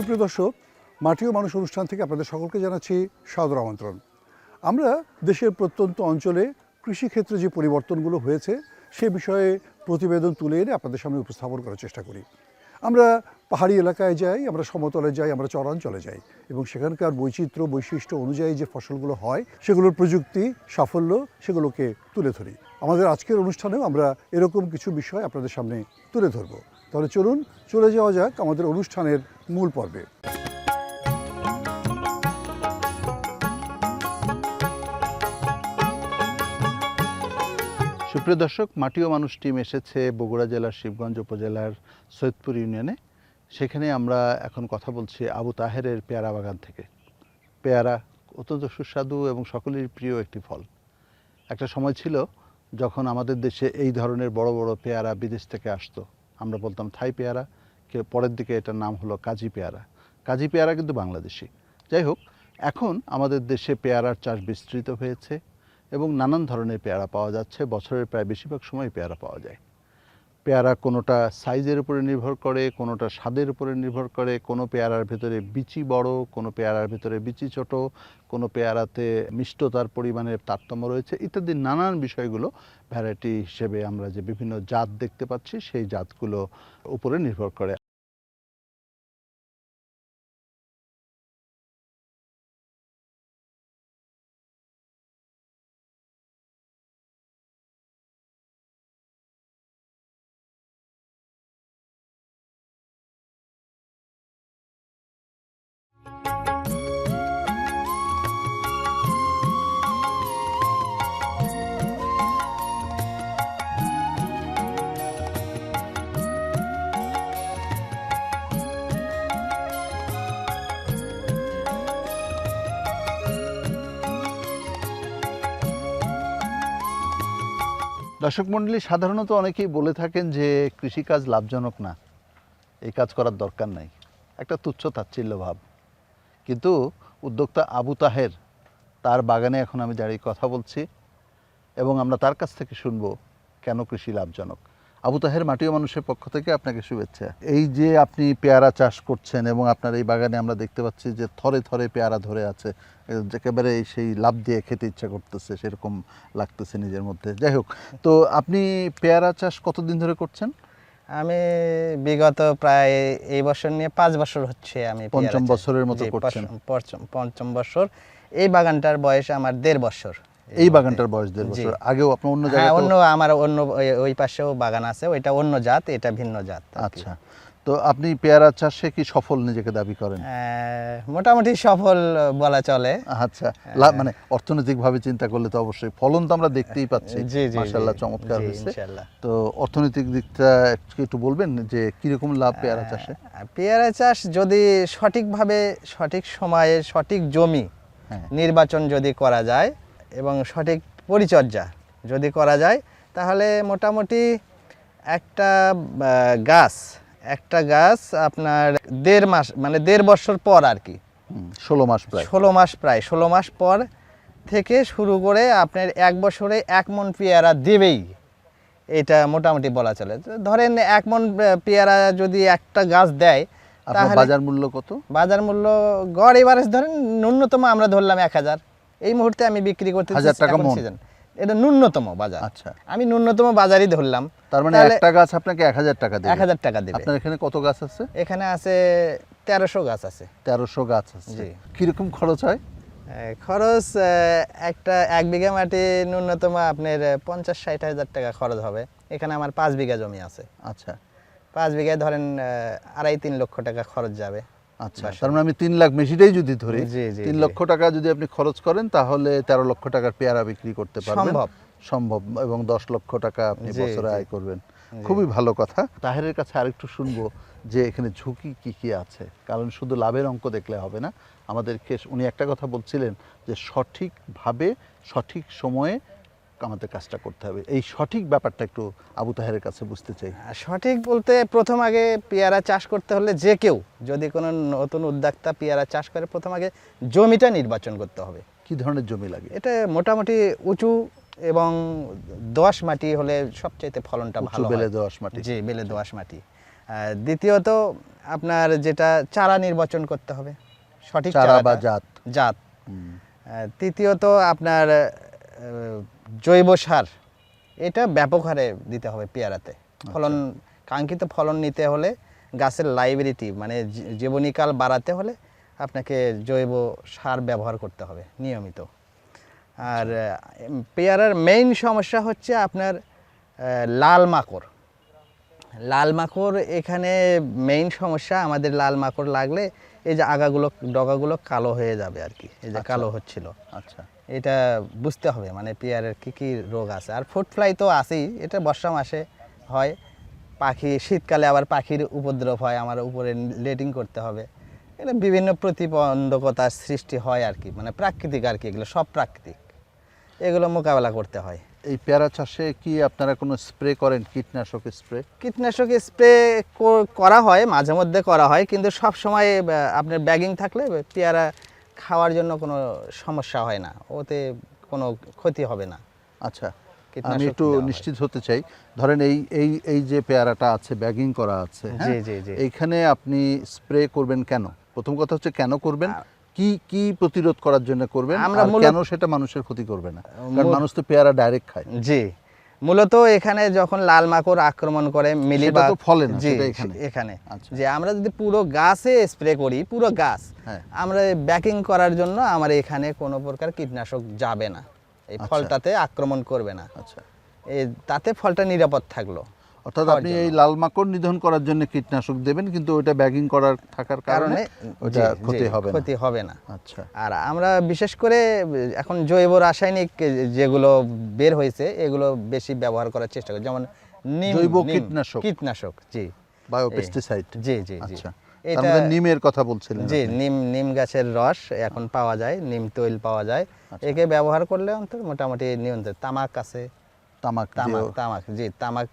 সুপ্রিয় দর্শক, মাটি ও মানুষ অনুষ্ঠান থেকে আপনাদের সকলকে জানাচ্ছি সাদর আমন্ত্রণ। আমরা দেশের প্রত্যন্ত অঞ্চলে কৃষিক্ষেত্রে যে পরিবর্তনগুলো হয়েছে, সে বিষয়ে প্রতিবেদন তুলে এনে আপনাদের সামনে উপস্থাপন করার চেষ্টা করি। আমরা পাহাড়ি এলাকায় যাই, আমরা সমতলে যাই, আমরা চরাঞ্চলে যাই এবং সেখানকার বৈচিত্র্য, বৈশিষ্ট্য অনুযায়ী যে ফসলগুলো হয়, সেগুলোর প্রযুক্তি, সাফল্য, সেগুলোকে তুলে ধরি। আমাদের আজকের অনুষ্ঠানেও আমরা এরকম কিছু বিষয় আপনাদের সামনে তুলে ধরব। তাহলে চলুন চলে যাওয়া যাক আমাদের অনুষ্ঠানের মূল পর্বে। সুপ্রিয় দর্শক, মাটি ও মানুষ টিম এসেছে বগুড়া জেলার শিবগঞ্জ উপজেলার সৈয়দপুর ইউনিয়নে। সেখানে আমরা এখন কথা বলছি আবু তাহেরের পেয়ারা বাগান থেকে। পেয়ারা অত্যন্ত সুস্বাদু এবং সকলের প্রিয় একটি ফল। একটা সময় ছিল যখন আমাদের দেশে এই ধরনের বড় বড় পেয়ারা বিদেশ থেকে আসতো। আমরা বলতাম থাই পেয়ারা পরের দিকে এটার নাম হলো কাজী পেয়ারা। কাজী পেয়ারা কিন্তু বাংলাদেশি। যাই হোক, এখন আমাদের দেশে পেয়ারার চাষ বিস্তৃত হয়েছে এবং নানান ধরনের পেয়ারা পাওয়া যাচ্ছে, বছরের প্রায় বেশিরভাগ সময় পেয়ারা পাওয়া যায়। পেয়ারা কোনোটা সাইজের উপরে নির্ভর করে, কোনোটা স্বাদের উপরে নির্ভর করে, কোনো পেয়ারার ভেতরে বিচি বড়, কোনো পেয়ারার ভেতরে বিচি ছোট, কোনো পেয়ারাতে মিষ্টতার পরিমাণের তারতম্য রয়েছে, ইত্যাদি নানান বিষয়গুলো ভ্যারাইটি হিসেবে আমরা যে বিভিন্ন জাত দেখতে পাচ্ছি, সেই জাতগুলো উপরে নির্ভর করে। দর্শক মণ্ডলী সাধারণত অনেকেই বলে থাকেন যে কৃষিকাজ লাভজনক না। এই কাজ করার দরকার নাই। একটা তুচ্ছ তাচ্ছিল্য ভাব। কিন্তু উদ্যোক্তা আবু তাহের তার বাগানে এখন আমি দাঁড়িয়ে কথা বলছি এবং আমরা তার কাছ থেকে শুনব, কেন কৃষি লাভজনক? আবু তাহের মাটিও মানুষের পক্ষ থেকে আপনাকে শুভেচ্ছা। এই যে আপনি পেয়ারা চাষ করছেন এবং আপনার এই বাগানে আমরা দেখতে পাচ্ছি যে থরে থরে পেয়ারা ধরে আছে একেবারে সেই লাভ দিয়ে খেতে ইচ্ছা করতেছে সেরকম লাগতেছে নিজের মধ্যে। যাই হোক তো আপনি পেয়ারা চাষ কতদিন ধরে করছেন? আমি বিগত প্রায় এই বছর নিয়ে পাঁচ বছর হচ্ছে আমি পঞ্চম বছরের মতো করছেন। পঞ্চম বছর। এই বাগানটার বয়স আমার দেড় বছর। এই বাগানটার বয়স দেড় বছর। আগেও আপনার অন্য হ্যাঁ জায়গায় অন্য আমার অন্য ওই- পাশেও বাগান আছে ওইটা অন্য জাত এটা ভিন্ন জাত আচ্ছা। তো আপনি পেয়ারা চাষে কি সফল নিজেকে দাবি করেন? মোটামুটি সফল বলা চলে। আচ্ছা। মানে অর্থনৈতিকভাবে চিন্তা করলে তো অবশ্যই ফলন তো আমরা দেখতেই পাচ্ছি। মাশাআল্লাহ চমৎকার হয়েছে। তো অর্থনৈতিক দিকটা একটু একটু বলবেন যে কীরকম লাভ পেয়ারা চাষে? পেয়ারা চাষ যদি সঠিকভাবে সঠিক সময়ে সঠিক জমি হ্যাঁ। নির্বাচন যদি করা যায় এবং সঠিক পরিচর্যা যদি করা যায় তাহলে মোটামুটি একটা গাছ একটা গাছ আপনার দেড় মাস মানে দেড় বছর পর আর কি। ষোলো মাস প্রায়। ষোলো মাস প্রায় ষোলো মাস পর থেকে শুরু করে আপনার এক বছরে এক মন পেয়ারা দেবেই। এটা মোটামুটি বলা চলে। ধরেন এক মন পেয়ারা যদি একটা গাছ দেয় তাহলে বাজার মূল্য কত? বাজার মূল্য গড় এবারে ধরেন ন্যূনতম আমরা ধরলাম এক হাজার। এই মুহূর্তে আমি বিক্রি করতে হাজার টাকা এখন এটা ন্যূনতম বাজার। আচ্ছা। আমি ন্যূনতম বাজারই ধরলাম। তার মানে একটা গাছ আপনাকে এক হাজার টাকা দেবে। এক হাজার টাকা দেবে। আপনার এখানে কত গাছ আছে? এখানে আছে তেরোশো গাছ আছে। তেরোশো গাছ আছে। জি। কীরকম খরচ হয়? খরচ একটা এক বিঘা মাটি ন্যূনতম আপনার পঞ্চাশ ষাট হাজার টাকা খরচ হবে। এখানে আমার পাঁচ বিঘা জমি আছে। আচ্ছা। পাঁচ বিঘায় ধরেন আড়াই তিন লক্ষ টাকা খরচ যাবে। আচ্ছা। তার মানে আমি তিন লাখ বেশিটাই যদি ধরি তিন লক্ষ টাকা যদি আপনি খরচ করেন তাহলে তেরো লক্ষ টাকার পেয়ারা বিক্রি করতে পারবেন। সম্ভব। সম্ভব। এবং দশ লক্ষ টাকা আপনি বছরে আয় করবেন। খুবই ভালো কথা। তাহেরের কাছে আরেকটু শুনব যে এখানে ঝুঁকি কি কি আছে? কারণ শুধু লাভের অঙ্ক দেখলে হবে না। আমাদেরকে উনি একটা কথা বলছিলেন যে সঠিকভাবে সঠিক সময়ে আমাদের কাজটা করতে হবে। এই সঠিক ব্যাপারটা একটু আবু তাহেরের কাছে বুঝতে চাই। আর সঠিক বলতে প্রথম আগে পেয়ারা চাষ করতে হলে যে কেউ যদি কোনো নতুন উদ্যোক্তা পেয়ারা চাষ করে প্রথম আগে জমিটা নির্বাচন করতে হবে। কি ধরনের জমি লাগে? এটা মোটামুটি উঁচু এবং দোআঁশ মাটি হলে সবচাইতে ফলনটা ভালো বেলে হয়। দোআঁশ মাটি। জি বেলে দোআঁশ মাটি। দ্বিতীয়ত আপনার যেটা চারা নির্বাচন করতে হবে। সঠিক চারা বা জাত। জাত। তৃতীয়ত আপনার জৈব সার এটা ব্যাপক হারে দিতে হবে পেয়ারাতে। ফলন কাঙ্ক্ষিত ফলন নিতে হলে গাছের লাইব্রেরিটি মানে জীবনীকাল বাড়াতে হলে আপনাকে জৈব সার ব্যবহার করতে হবে নিয়মিত। আর পেয়ারার মেইন সমস্যা হচ্ছে আপনার লাল মাকড়। লাল মাকড় এখানে মেইন সমস্যা আমাদের লাল মাকড় লাগলে এই যে আগাগুলো ডগাগুলো কালো হয়ে যাবে আর কি এই যে কালো হচ্ছিল। আচ্ছা। এটা বুঝতে হবে মানে পেয়ারের কি কি রোগ আছে। আর ফুড ফ্লাই তো আছেই এটা বর্ষা মাসে হয়। পাখি শীতকালে আবার পাখির উপদ্রব হয় আমার উপরে লেটিং করতে হবে। এটা বিভিন্ন প্রতিবন্ধকতার সৃষ্টি হয় আর কি মানে প্রাকৃতিক আর কি এগুলো সব প্রাকৃতিক। এগুলো মোকাবেলা করতে হয়। এই পেয়ারা চাষে কি আপনারা কোনো স্প্রে করেন কীটনাশক স্প্রে? কীটনাশক স্প্রে করা হয় মাঝে মধ্যে করা হয় কিন্তু সব সময় আপনার ব্যাগিং থাকলে পেয়ারা খাওয়ার জন্য কোনো সমস্যা হয় না ওতে কোনো ক্ষতি হবে না। আচ্ছা আমি একটু নিশ্চিত হতে চাই। ধরেন এই এই এই যে পেয়ারাটা আছে ব্যাগিং করা আছে হ্যাঁ? জি, জি। এইখানে আপনি স্প্রে করবেন কেন? প্রথম কথা হচ্ছে কেন করবেন? কি কি প্রতিরোধ করার জন্য করবেন আমরা কেন সেটা মানুষের ক্ষতি করবে না কারণ মানুষ তো পেয়ারা ডাইরেক্ট খায় জি মূলত এখানে যখন লাল মাকড় আক্রমণ করে মিলিবাগ তো ফলে জি এখানে। এখানে আচ্ছা। যে আমরা যদি পুরো গাছে স্প্রে করি পুরো গাছ হ্যাঁ। আমরা ব্যাকিং করার জন্য আমার এখানে কোনো প্রকার কীটনাশক যাবে না এই আচ্ছা। ফলটাতে আক্রমণ করবে না আচ্ছা এই তাতে ফলটা নিরাপদ থাকল অর্থাৎ আপনি এই লাল মাকড় নিধন করার জন্য কীটনাশক দেবেন কিন্তু ওটা ব্যাগিং করার থাকার কারণে ওটা ক্ষতি হবে না। ক্ষতি হবে না। আচ্ছা। আর আমরা বিশেষ করে এখন জৈব রাসায়নিক যেগুলো বের হয়েছে এগুলো বেশি ব্যবহার করার চেষ্টা করি। যেমন নিম জৈব কীটনাশক। কীটনাশক জি। বায়োপেস্টিসাইড জি জি জি। আচ্ছা। এটা নিমের কথা বলছিলেন জি নিম নিম গাছের রস এখন পাওয়া যায় নিম তৈল পাওয়া যায়। আচ্ছা। একে ব্যবহার করলে অন্তত মোটামুটি নিয়ন্ত্রণ তামাক আছে তামাক তামাক তামাক জি তামাক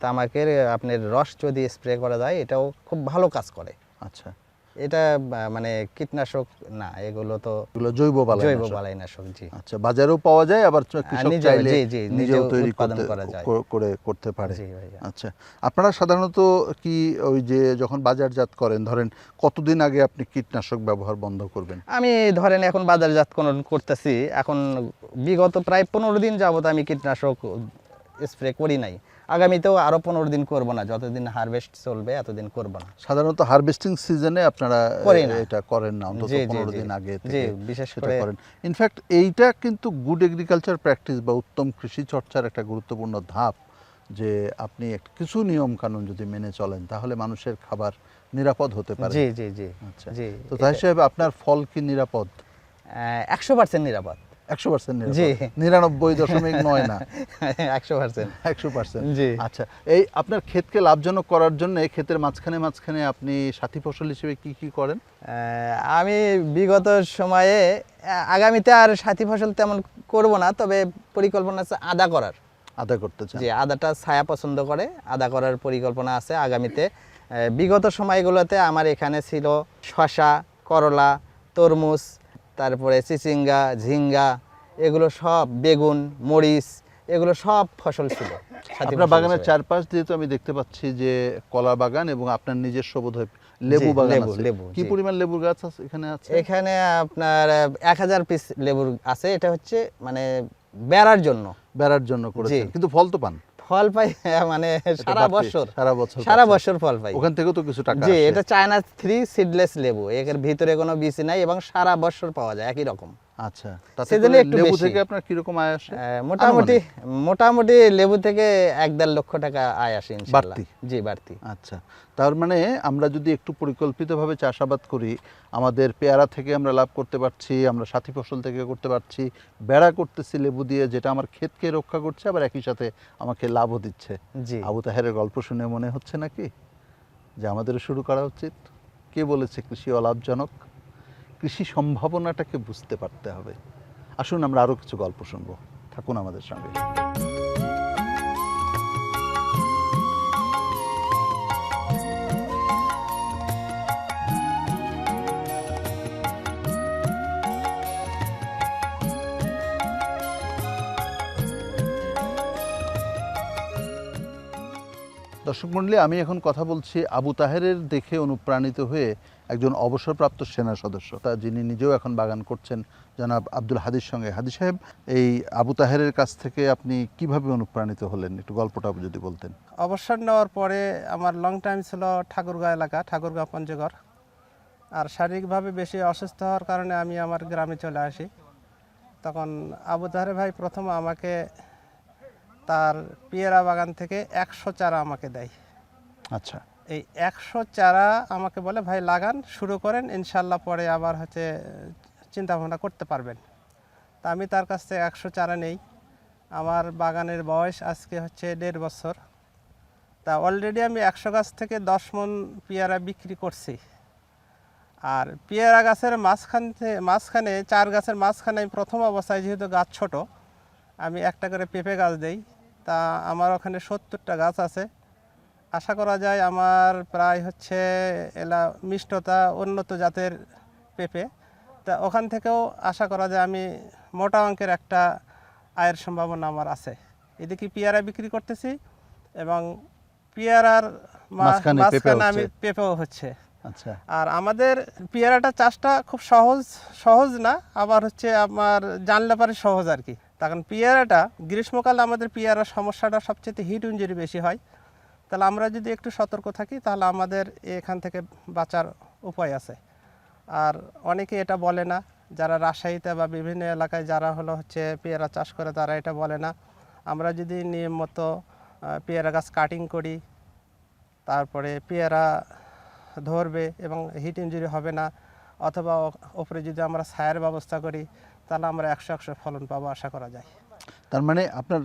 তামাকের আপনার রস যদি স্প্রে করা যায় এটাও খুব ভালো কাজ করে। আচ্ছা। এটা মানে কীটনাশক না এগুলো তো এগুলো জৈব বালাই জৈব বালাইনাশক জি। আচ্ছা বাজারেও পাওয়া যায় আবার কৃষক চাইলে নিজেও তৈরি করতে করা করতে পারে। আচ্ছা আপনারা সাধারণত কি ওই যে যখন বাজারজাত করেন ধরেন কতদিন আগে আপনি কীটনাশক ব্যবহার বন্ধ করবেন? আমি ধরেন এখন বাজারজাত করতেছি এখন বিগত প্রায় পনেরো দিন যাবত আমি কীটনাশক স্প্রে করি নাই। আগামীতেও আরও পনেরো দিন করব না যতদিন হারভেস্ট চলবে এতদিন করব না। সাধারণত হারভেস্টিং সিজনে আপনারা এটা করেন না অন্তত পনেরো দিন আগে বিশেষ করে- করেন। ইনফ্যাক্ট এইটা কিন্তু গুড এগ্রিকালচার প্র্যাকটিস বা উত্তম কৃষি চর্চার একটা গুরুত্বপূর্ণ ধাপ যে আপনি কিছু নিয়ম কানুন যদি মেনে চলেন তাহলে মানুষের খাবার নিরাপদ হতে পারে। জি জি জি। আচ্ছা। জি তো তাই হিসেবে আপনার ফল কি নিরাপদ? একশো পার্সেন্ট নিরাপদ। একশো পার্সেন্ট জি। নিরানব্বই দশমিক নয় না। একশো পার্সেন্ট একশো পার্সেন্ট জি। আচ্ছা এই আপনার ক্ষেতকে লাভজনক করার জন্য ক্ষেতের মাঝখানে মাঝখানে আপনি সাথী ফসল হিসেবে কি কি করেন? আমি বিগত সময়ে আগামীতে আর সাথী ফসল তেমন করব না তবে পরিকল্পনা আছে আদা করার। আদা করতে চান। যে আদাটা ছায়া পছন্দ করে আদা করার পরিকল্পনা আছে আগামীতে। বিগত সময়গুলোতে আমার এখানে ছিল শশা করলা তরমুজ তারপরে চিচিঙ্গা ঝিঙ্গা এগুলো সব বেগুন মরিচ এগুলো সব ফসল ছিল। আপনার বাগানের। চারপাশ দিয়ে তো আমি দেখতে পাচ্ছি যে কলা বাগান এবং আপনার নিজস্ব বোধহয় লেবু বাগান লেবু, লেবু, কি। পরিমাণ লেবুর গাছ আছে এখানে আছে? এখানে আপনার এক হাজার পিস লেবুর আছে। এটা হচ্ছে মানে বেড়ার জন্য। বেড়ার জন্য করেছেন। কিন্তু ফল তো পান? ফল পাই মানে সারা বছর। সারা বছর সারা বছর ফল পাই। ওখান থেকে তো কিছু টাকা জি এটা চায়না থ্রি সিডলেস লেবু। এর ভিতরে কোনো বীজ নাই এবং সারা বছর পাওয়া যায় একই রকম। আচ্ছা তাতে সেজন্য একটু লেবু থেকে আপনার কীরকম আয় আসে? মোটামুটি মোটামুটি লেবু থেকে এক দেড় লক্ষ টাকা আয় আসে বাড়তি? জি বাড়তি। আচ্ছা তার মানে আমরা যদি একটু পরিকল্পিতভাবে চাষাবাদ করি আমাদের পেয়ারা থেকে আমরা লাভ করতে পারছি আমরা সাথী ফসল থেকে করতে পারছি বেড়া করতেছি লেবু দিয়ে যেটা আমার ক্ষেতকে রক্ষা করছে আবার একই সাথে আমাকে লাভও দিচ্ছে। জি। আবু তাহেরের গল্প শুনে মনে হচ্ছে নাকি? যে আমাদেরও শুরু করা উচিত। কে বলেছে কৃষি অলাভজনক? কৃষি সম্ভাবনাটাকে বুঝতে পারতে হবে। আসুন আমরা আরও কিছু গল্প শুনব। থাকুন আমাদের সঙ্গে। দর্শক মণ্ডলী আমি এখন কথা বলছি আবু তাহেরের দেখে অনুপ্রাণিত হয়ে একজন অবসরপ্রাপ্ত সেনা সদস্য। তা যিনি নিজেও এখন বাগান করছেন জনাব আব্দুল হাদির সঙ্গে। হাদি সাহেব, এই আবু তাহেরের কাছ থেকে আপনি কীভাবে অনুপ্রাণিত হলেন? একটু গল্পটা যদি বলতেন। অবসর নেওয়ার পরে আমার লং টাইম ছিল ঠাকুরগাঁও এলাকা, ঠাকুরগাঁও পঞ্চগড়। আর শারীরিকভাবে বেশি অসুস্থ হওয়ার কারণে আমি আমার গ্রামে চলে আসি। তখন আবু তাহের ভাই প্রথম আমাকে তার পিয়ারা বাগান থেকে একশো চারা আমাকে দেয়। আচ্ছা। এই একশো চারা আমাকে বলে ভাই লাগান শুরু করেন ইনশাল্লাহ পরে আবার হচ্ছে চিন্তা ভাবনা করতে পারবেন। তা আমি তার কাছ থেকে একশো চারা নেই। আমার বাগানের বয়স আজকে হচ্ছে দেড় বছর। তা অলরেডি আমি একশো গাছ থেকে দশ মন পেয়ারা বিক্রি করছি। আর পেয়ারা গাছের মাঝখান থেকে মাঝখানে চার গাছের মাঝখানে আমি প্রথম অবস্থায় যেহেতু গাছ ছোট আমি একটা করে পেঁপে গাছ দেই। তা আমার ওখানে সত্তরটা গাছ আছে। আশা করা যায় আমার প্রায় হচ্ছে এলা মিষ্টতা উন্নত জাতের পেঁপে। তা ওখান থেকেও আশা করা যায় আমি মোটা অঙ্কের একটা আয়ের সম্ভাবনা আমার আছে। এদিকে পেয়ারা বিক্রি করতেছি এবং পেয়ারার মাঝখানে আমি। পেঁপেও হচ্ছে। আচ্ছা। আর আমাদের পেয়ারাটা চাষটা খুব সহজ সহজ না আবার হচ্ছে আমার জানলে পারে সহজ আর কি। তখন পেয়ারাটা, গ্রীষ্মকালে আমাদের পেয়ারার সমস্যাটা সবচেয়ে হিট ইঞ্জুরি বেশি হয়। তাহলে আমরা যদি একটু সতর্ক থাকি, তাহলে আমাদের এখান থেকে বাঁচার উপায় আছে। আর অনেকে এটা বলে না, যারা রাজশাহীতে বা বিভিন্ন এলাকায় যারা হলো হচ্ছে পেয়ারা চাষ করে, তারা এটা বলে না। আমরা যদি নিয়ম মতো পেয়ারা গাছ কাটিং করি, তারপরে পেয়ারা ধরবে এবং হিট ইঞ্জুরি হবে না, অথবা ওপরে যদি আমরা ছায়ের ব্যবস্থা করি তাহলে আমরা একশো একশো ফলন পাবো আশা করা যায়। তার মানে আপনার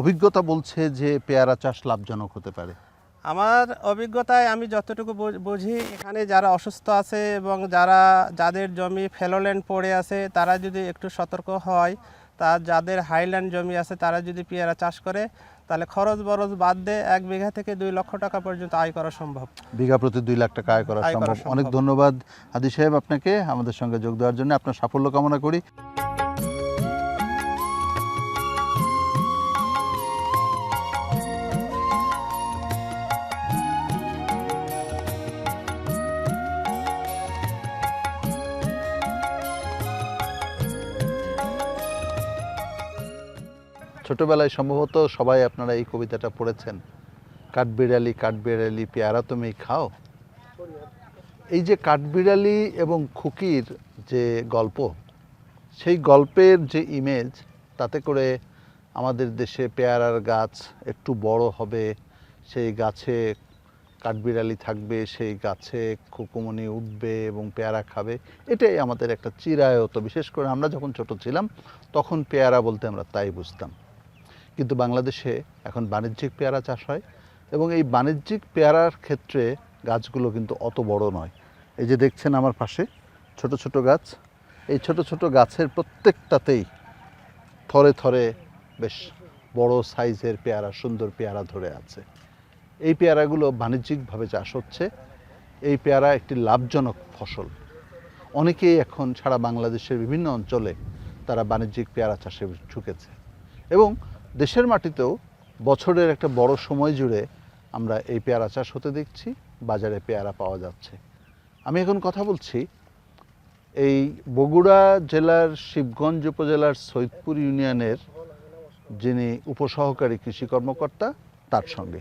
অভিজ্ঞতা বলছে যে পেয়ারা চাষ লাভজনক হতে পারে। আমার অভিজ্ঞতায় আমি যতটুকু বুঝি এখানে যারা অসুস্থ আছে এবং যারা যাদের জমি ফেলোল্যান্ড পড়ে আছে তারা যদি একটু সতর্ক হয় তা যাদের হাইল্যান্ড জমি আছে তারা যদি পেয়ারা চাষ করে তাহলে খরচ বরচ বাদ দিয়ে এক বিঘা থেকে দুই লক্ষ টাকা পর্যন্ত আয় করা সম্ভব। বিঘা প্রতি দুই লাখ টাকা আয় করা সম্ভব। অনেক ধন্যবাদ আদি সাহেব আপনাকে আমাদের সঙ্গে যোগ দেওয়ার জন্য। আপনার সাফল্য কামনা করি। ছোটবেলায় সম্ভবত সবাই আপনারা এই কবিতাটা পড়েছেন। কাঠবিড়ালি কাঠবিড়ালি পেয়ারা তুমি খাও। এই যে কাঠবিড়ালি এবং খুকির যে গল্প, সেই গল্পের যে ইমেজ তাতে করে আমাদের দেশে পেয়ারার গাছ একটু বড় হবে, সেই গাছে কাঠবিড়ালি থাকবে, সেই গাছে খুকুমনি উঠবে এবং পেয়ারা খাবে, এটাই আমাদের একটা চিরায়ত। বিশেষ করে আমরা যখন ছোট ছিলাম, তখন পেয়ারা বলতে আমরা তাই বুঝতাম। কিন্তু বাংলাদেশে এখন বাণিজ্যিক পেয়ারা চাষ হয় এবং এই বাণিজ্যিক পেয়ারার ক্ষেত্রে গাছগুলো কিন্তু অত বড় নয়। এই যে দেখছেন আমার পাশে ছোট ছোট গাছ। এই ছোট ছোট গাছের প্রত্যেকটাতেই থরে থরে বেশ বড় সাইজের পেয়ারা, সুন্দর পেয়ারা ধরে আছে। এই পেয়ারাগুলো বাণিজ্যিকভাবে চাষ হচ্ছে। এই পেয়ারা একটি লাভজনক ফসল। অনেকেই এখন সারা বাংলাদেশের বিভিন্ন অঞ্চলে তারা বাণিজ্যিক পেয়ারা চাষে ঝুঁকেছে। এবং দেশের মাটিতেও বছরের একটা বড় সময় জুড়ে আমরা এই পেয়ারা চাষ হতে দেখছি, বাজারে পেয়ারা পাওয়া যাচ্ছে। আমি এখন কথা বলছি এই বগুড়া জেলার শিবগঞ্জ উপজেলার সৈদপুর ইউনিয়নের যিনি উপসহকারী কৃষি কর্মকর্তা, তার সঙ্গে।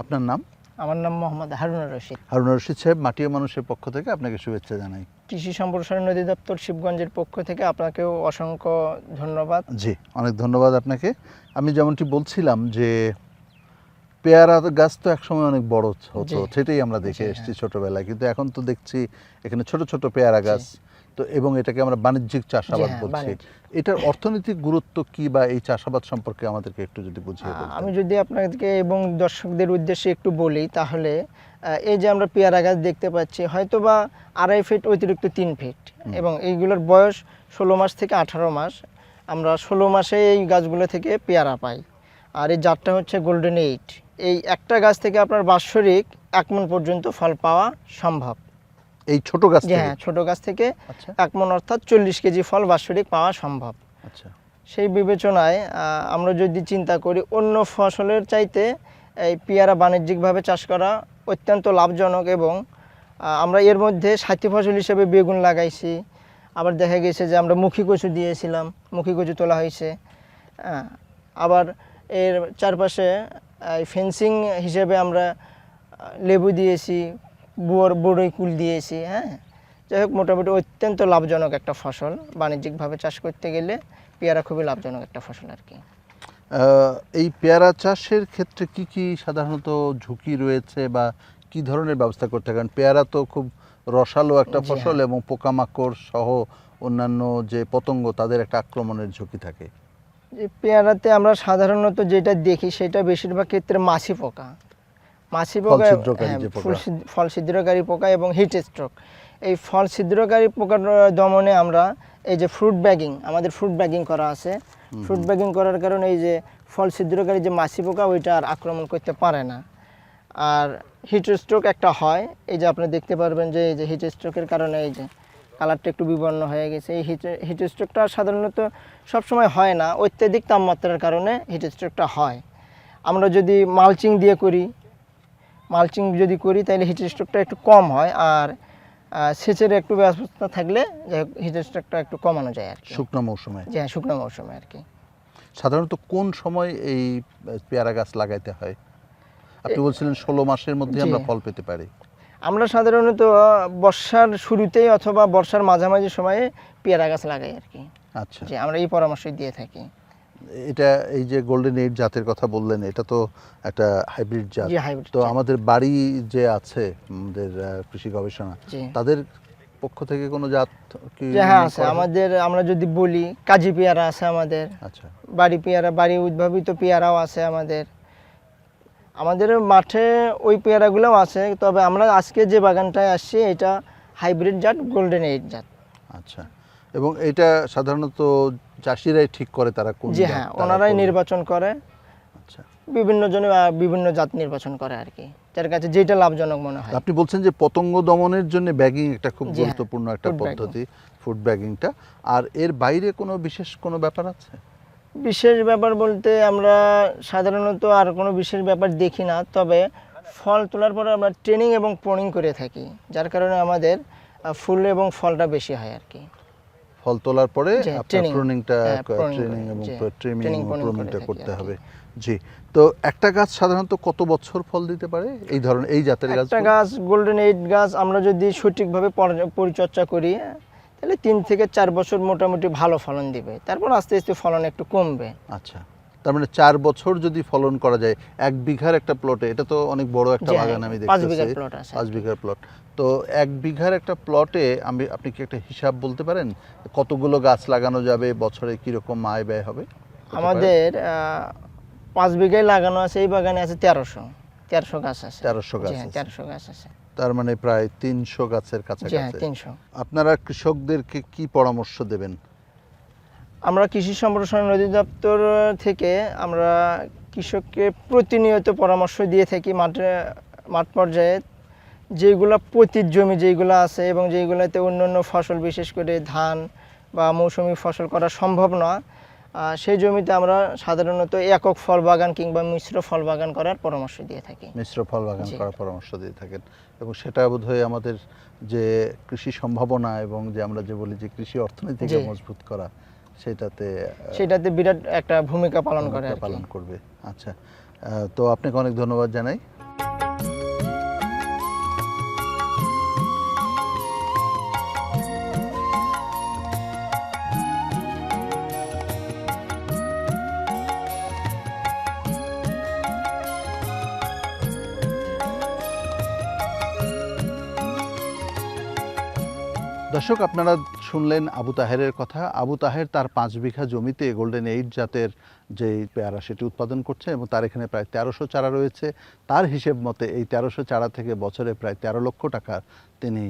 আপনার নাম? আমার নাম মোহাম্মদ হারুন রশিদ। হারুন রশিদ সাহেব মাটিয়া মানুষের পক্ষ থেকে আপনাকে শুভেচ্ছা জানাই। কৃষি সম্প্রসারণ অধিদপ্তর শিবগঞ্জের পক্ষ থেকে আপনাকেও অসংখ্য ধন্যবাদ। জি অনেক ধন্যবাদ আপনাকে। আমি যেমনটি বলছিলাম যে পেয়ারা গাছ তো একসময় অনেক বড় হতো সেটাই আমরা দেখে এসেছি ছোটবেলায়। কিন্তু এখন তো দেখছি এখানে ছোট ছোট পেয়ারা গাছ তো এবং এটাকে আমরা বাণিজ্যিক চাষাবাদ হ্যাঁ, বলছি। এটার অর্থনৈতিক গুরুত্ব কি বা এই চাষাবাদ সম্পর্কে আমাদেরকে একটু যদি বুঝিয়ে আমি যদি আপনাদেরকে এবং দর্শকদের উদ্দেশ্যে একটু বলি তাহলে এই যে আমরা পেয়ারা গাছ দেখতে পাচ্ছি হয়তো বা আড়াই ফিট অতিরিক্ত তিন ফিট এবং এইগুলোর বয়স ষোলো মাস থেকে আঠারো মাস। আমরা ষোলো মাসে এই গাছগুলো থেকে পেয়ারা পাই। আর এই জাতটা হচ্ছে গোল্ডেন এইট এই একটা গাছ থেকে আপনার বাৎসরিক এক মন পর্যন্ত ফল পাওয়া সম্ভব। এই ছোট গাছ হ্যাঁ ছোট গাছ থেকে আচ্ছা। এক মন অর্থাৎ চল্লিশ কেজি ফল বাৎসরিক পাওয়া সম্ভব। আচ্ছা। সেই বিবেচনায় আমরা যদি চিন্তা করি অন্য ফসলের চাইতে এই পেয়ারা বাণিজ্যিকভাবে চাষ করা অত্যন্ত লাভজনক এবং আমরা এর মধ্যে সাথী ফসল হিসেবে বেগুন লাগাইছি। আবার দেখা গেছে যে আমরা মুখী কচু দিয়েছিলাম মুখী কচু তোলা হয়েছে। হ্যাঁ, আবার এর চারপাশে ফেন্সিং হিসেবে আমরা লেবু দিয়েছি বড় বড়ই কুল দিয়েছি হ্যাঁ? যাই হোক মোটামুটি অত্যন্ত লাভজনক একটা ফসল। বাণিজ্যিকভাবে চাষ করতে গেলে পেয়ারা খুবই লাভজনক একটা ফসল আর কি। এই পেয়ারা চাষের ক্ষেত্রে কি কি সাধারণত ঝুঁকি রয়েছে বা কি ধরনের ব্যবস্থা করতে হয়? কারণ পেয়ারা তো খুব রসালো একটা ফসল এবং পোকামাকড় সহ অন্যান্য যে পতঙ্গ তাদের একটা আক্রমণের ঝুঁকি থাকে। যে পেয়ারাতে আমরা সাধারণত যেটা দেখি সেটা বেশিরভাগ ক্ষেত্রে মাছি পোকা। মাছি পোকা হ্যাঁ, পোকা। ফুল ছিদ- ফল ছিদ্রকারী পোকা এবং হিট স্ট্রোক এই ফল ছিদ্রকারী পোকার দমনে আমরা এই যে ফ্রুট ব্যাগিং আমাদের ফ্রুট ব্যাগিং করা আছে। ফ্রুট ব্যাগিং করার কারণে এই যে ফল ছিদ্রকারী যে মাছি পোকা ওইটা আর আক্রমণ করতে পারে না। আর হিট স্ট্রোক একটা হয়। এই যে আপনি দেখতে পারবেন যে এই যে হিট স্ট্রোকের কারণে এই যে কালারটা একটু বিবর্ণ হয়ে গেছে। এই হিট হিট স্ট্রোকটা সাধারণত সবসময় হয় না। অত্যাধিক তাপমাত্রার কারণে হিট স্ট্রোকটা হয়। আমরা যদি মালচিং দিয়ে করি মালচিং যদি করি তাহলে হিটের স্ট্রোকটা একটু কম হয় আর সেচের একটু ব্যবস্থা থাকলে হিট স্ট্রোকটা একটু কমানো যায় আর শুকনো মৌসুমে? হ্যাঁ শুকনো মৌসুমে আর কি। সাধারণত কোন সময় এই পেয়ারা গাছ লাগাইতে হয়? আপনি বলছিলেন ষোলো মাসের মধ্যে আমরা ফল পেতে পারি। আমরা সাধারণত বর্ষার শুরুতেই অথবা বর্ষার মাঝামাঝি সময়ে পেয়ারা গাছ লাগাই আর কি। আচ্ছা। যে আমরা এই পরামর্শই দিয়ে থাকি। এটা এই যে গোল্ডেন এইট জাতের কথা বললেন এটা তো একটা হাইব্রিড জাত। তো আমাদের বাড়ি যে আছে আমাদের কৃষি গবেষণা তাদের পক্ষ থেকে কোনো জাত কি হ্যাঁ আছে। আমাদের আমরা যদি বলি কাজী পেয়ারা আছে আমাদের। আচ্ছা। বাড়ি পেয়ারা বাড়ি উদ্ভাবিত পেয়ারাও আছে আমাদের। আমাদের মাঠে ওই পেয়ারাগুলোও আছে তবে আমরা আজকে যে বাগানটায় আসছি এটা হাইব্রিড জাত গোল্ডেন এইট জাত। আচ্ছা। এবং এটা সাধারণত চাষিরাই ঠিক করে তারা কোন জি হ্যাঁ ওনারাই নির্বাচন করে। আচ্ছা। বিভিন্ন জনে বিভিন্ন জাত নির্বাচন করে আর কি যার কাছে যেটা লাভজনক মনে হয়। আপনি বলছেন যে পতঙ্গ দমনের জন্য ব্যাগিং একটা খুব হ্যাঁ, গুরুত্বপূর্ণ একটা পদ্ধতি ফুড ব্যাগিংটা আর এর বাইরে কোনো বিশেষ কোনো ব্যাপার আছে? বিশেষ ব্যাপার বলতে আমরা সাধারণত আর কোনো বিশেষ ব্যাপার দেখি না তবে ফল তোলার পরে আমরা ট্রেনিং এবং প্রনিং করে থাকি যার কারণে আমাদের ফুল এবং ফলটা বেশি হয় আর কি। ফল তোলার পরে আপনার প্রুনিংটা হ্যাঁ, ট্রেনিং করে, এবং ট্রিমিং প্রুনিংটা করতে হবে। জি তো একটা গাছ সাধারণত কত বছর ফল দিতে পারে? এই ধরনের এই জাতের গাছ একটা গাছ গোল্ডেন এইট গাছ আমরা যদি সঠিকভাবে পর- পরিচর্যা করি তাহলে তিন থেকে চার বছর মোটামুটি ভালো ফলন দিবে। তারপর আস্তে আস্তে ফলন একটু কমবে। আচ্ছা। তার মানে চার বছর যদি ফলন করা যায় এক বিঘার একটা প্লটে এটা তো অনেক বড় একটা হ্যাঁ, বাগান আমি দেখতেছি। পাঁচ বিঘার প্লট তো এক বিঘার একটা প্লটে আমি আপনি কি একটা হিসাব বলতে পারেন কতগুলো গাছ লাগানো যাবে বছরে কীরকম আয় ব্যয় হবে? আমাদের পাঁচ বিঘায় লাগানো আছে এই বাগানে আছে তেরোশো তেরোশো গাছ আছে। 1300 গাছ হ্যাঁ। তেরোশো গাছ আছে। তার মানে প্রায় তিনশো গাছের হ্যাঁ কাছাকাছি তিনশো। আপনারা কৃষকদেরকে কি পরামর্শ দেবেন? আমরা কৃষি সম্প্রসারণ অধিদপ্তর থেকে আমরা কৃষককে প্রতিনিয়ত পরামর্শ দিয়ে থাকি মাঠে মাঠ পর্যায়ে। যেগুলো পতির জমি যেগুলো আছে এবং যেগুলোতে অন্য অন্য ফসল বিশেষ করে ধান বা মৌসুমি ফসল করা সম্ভব নয় সেই জমিতে আমরা সাধারণত একক ফল বাগান কিংবা মিশ্র ফল বাগান করার পরামর্শ দিয়ে থাকি। মিশ্র ফল বাগান করার পরামর্শ দিয়ে থাকেন। এবং সেটা বোধহয় আমাদের যে কৃষি সম্ভাবনা এবং যে আমরা যে বলি যে কৃষি অর্থনীতিকে মজবুত করা সেটাতে সেটাতে বিরাট একটা ভূমিকা পালন করে পালন করবে। আচ্ছা তো আপনাকে অনেক ধন্যবাদ জানাই। দর্শক, আপনারা শুনলেন আবু তাহেরের কথা। আবু তাহের তার পাঁচ বিঘা জমিতে গোল্ডেন এইট জাতের যে পেয়ারা সেটি উৎপাদন করছে এবং তার এখানে প্রায় তেরোশো চারা রয়েছে। তার হিসেব মতে এই তেরোশো চারা থেকে বছরে প্রায় তেরো লক্ষ টাকা তিনি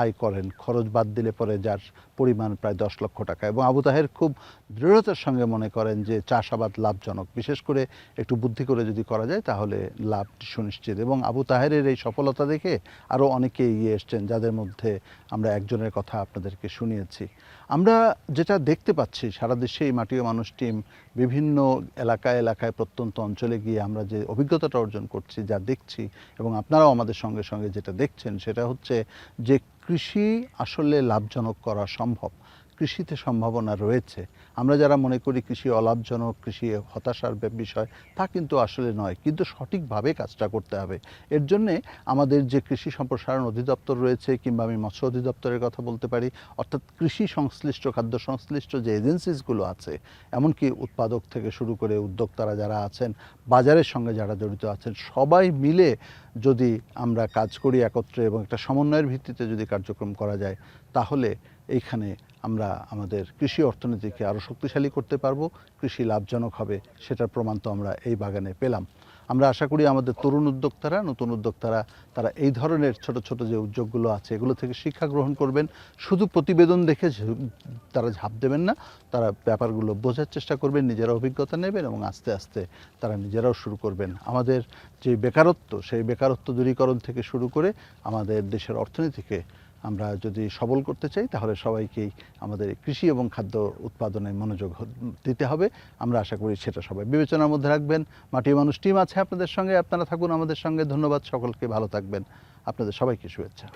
আয় করেন। খরচ বাদ দিলে পরে যার পরিমাণ প্রায় দশ লক্ষ টাকা। এবং আবু তাহের খুব দৃঢ়তার সঙ্গে মনে করেন যে চাষাবাদ লাভজনক। বিশেষ করে একটু বুদ্ধি করে যদি করা যায় তাহলে লাভ সুনিশ্চিত। এবং আবু তাহেরের এই সফলতা দেখে আরও অনেকে এগিয়ে এসছেন, যাদের মধ্যে আমরা একজনের কথা আপনাদেরকে শুনিয়েছি। আমরা যেটা দেখতে পাচ্ছি, সারা দেশে এই মাটিও মানুষ টিম বিভিন্ন এলাকায় এলাকায় প্রত্যন্ত অঞ্চলে গিয়ে আমরা যে অভিজ্ঞতাটা অর্জন করছি, যা দেখছি এবং আপনারাও আমাদের সঙ্গে সঙ্গে যেটা দেখছেন, সেটা হচ্ছে যে কৃষি আসলে লাভজনক করা সম্ভব। কৃষিতে সম্ভাবনা রয়েছে। আমরা যারা মনে করি কৃষি অলাভজনক, কৃষি হতাশার বিষয়, তা কিন্তু আসলে নয়। কিন্তু সঠিকভাবে কাজটা করতে হবে। এর জন্যে আমাদের যে কৃষি সম্প্রসারণ অধিদপ্তর রয়েছে কিংবা আমি মৎস্য অধিদপ্তরের কথা বলতে পারি, অর্থাৎ কৃষি সংশ্লিষ্ট, খাদ্য সংশ্লিষ্ট যে এজেন্সিসগুলো আছে, এমনকি উৎপাদক থেকে শুরু করে উদ্যোক্তারা যারা আছেন, বাজারের সঙ্গে যারা জড়িত আছেন, সবাই মিলে যদি আমরা কাজ করি একত্রে এবং একটা সমন্বয়ের ভিত্তিতে যদি কার্যক্রম করা যায়, তাহলে এইখানে আমরা আমাদের কৃষি অর্থনীতিকে আরও শক্তিশালী করতে পারব, কৃষি লাভজনক হবে, সেটার প্রমাণ তো আমরা এই বাগানে পেলাম। আমরা আশা করি আমাদের তরুণ উদ্যোক্তারা, নতুন উদ্যোক্তারা, তারা এই ধরনের ছোট ছোট যে উদ্যোগগুলো আছে, এগুলো থেকে শিক্ষা গ্রহণ করবেন। শুধু প্রতিবেদন দেখে তারা ঝাঁপ দেবেন না, তারা ব্যাপারগুলো বোঝার চেষ্টা করবেন, নিজেরা অভিজ্ঞতা নেবেন এবং আস্তে আস্তে তারা নিজেরাও শুরু করবেন। আমাদের যে বেকারত্ব, সেই বেকারত্ব দূরীকরণ থেকে শুরু করে আমাদের দেশের অর্থনীতিকে আমরা যদি সবল করতে চাই, তাহলে সবাইকেই আমাদের কৃষি এবং খাদ্য উৎপাদনে মনোযোগ দিতে হবে। আমরা আশা করি সেটা সবাই বিবেচনার মধ্যে রাখবেন। মাটি মানুষ টিম আছে আপনাদের সঙ্গে। আপনারা থাকুন আমাদের সঙ্গে। ধন্যবাদ সকলকে। ভালো থাকবেন। আপনাদের সবাইকে শুভেচ্ছা।